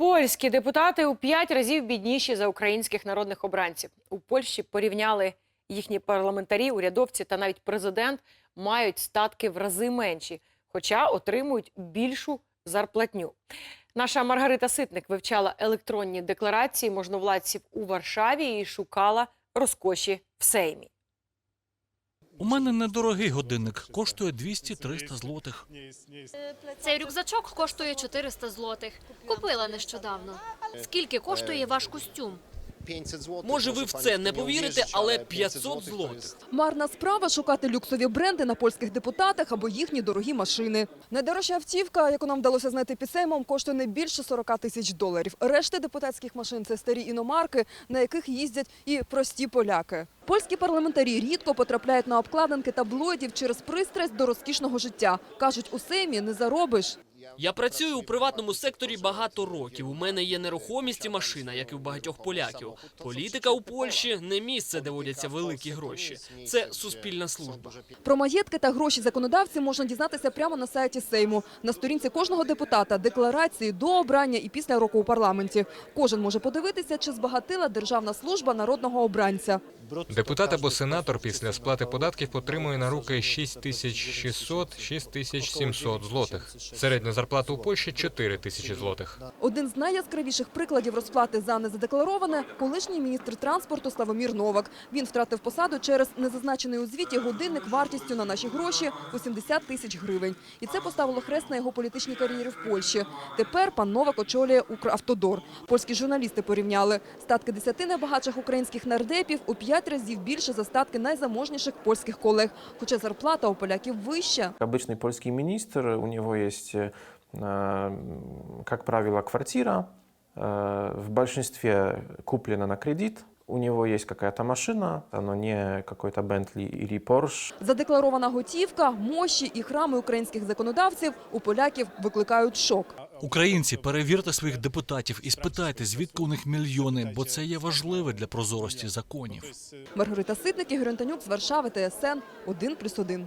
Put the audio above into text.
Польські депутати у п'ять разів бідніші за українських народних обранців. У Польщі порівняли їхні парламентарі, урядовці та навіть президент мають статки в рази менші, хоча отримують більшу зарплатню. Наша Маргарита Ситник вивчала електронні декларації можновладців у Варшаві і шукала розкоші в Сеймі. У мене недорогий годинник, коштує 200-300 злотих. Цей рюкзачок коштує 400 злотих. Купила нещодавно. Скільки коштує ваш костюм? Може, ви в це не повірите, але 500 злотих. Марна справа шукати люксові бренди на польських депутатах або їхні дорогі машини. Найдорожча автівка, яку нам вдалося знайти під Сеймом, коштує не більше 40 тисяч доларів. Решти депутатських машин це старі іномарки, на яких їздять і прості поляки. Польські парламентарі рідко потрапляють на обкладинки таблоїдів через пристрасть до розкішного життя. кажуть, у Сеймі не заробиш. Я працюю у приватному секторі багато років. У мене є нерухомість і машина, як і у багатьох поляків. Політика у Польщі не місце, де водяться великі гроші. Це суспільна служба. Про маєтки та гроші законодавців можна дізнатися прямо на сайті Сейму. На сторінці кожного депутата декларації до обрання і після року у парламенті. Кожен може подивитися, чи збагатила державна служба народного обранця. Депутат або сенатор після сплати податків отримує на руки 6600-6700 злотих. Середня зарплата у Польщі 4 тисячі злотих. Один з найяскравіших прикладів розплати за незадеклароване – колишній міністр транспорту Славомір Новак. Він втратив посаду через незазначений у звіті годинник вартістю на наші гроші – 80 тисяч гривень. І це поставило хрест на його політичній кар'єрі в Польщі. Тепер пан Новак очолює Укравтодор. Польські журналісти порівняли. Статки десяти найбагатших українських нардепів у п'ять разів більше за статки найзаможніших польських колег. Хоча зарплата у поляків вища. Обычный польский министр, у него есть, э, как правило, квартира, э, в большинстве куплена на кредит, у него есть какая-то машина, но не какой-то Бентли или Порш. Задекларована готівка, мощі і храми українських законодавців у поляків викликають шок. Українці, перевірте своїх депутатів і спитайте, звідки у них мільйони, бо це є важливе для прозорості законів. Маргарита Ситник, Ігор Антонюк з Варшави, ТСН 1+,1.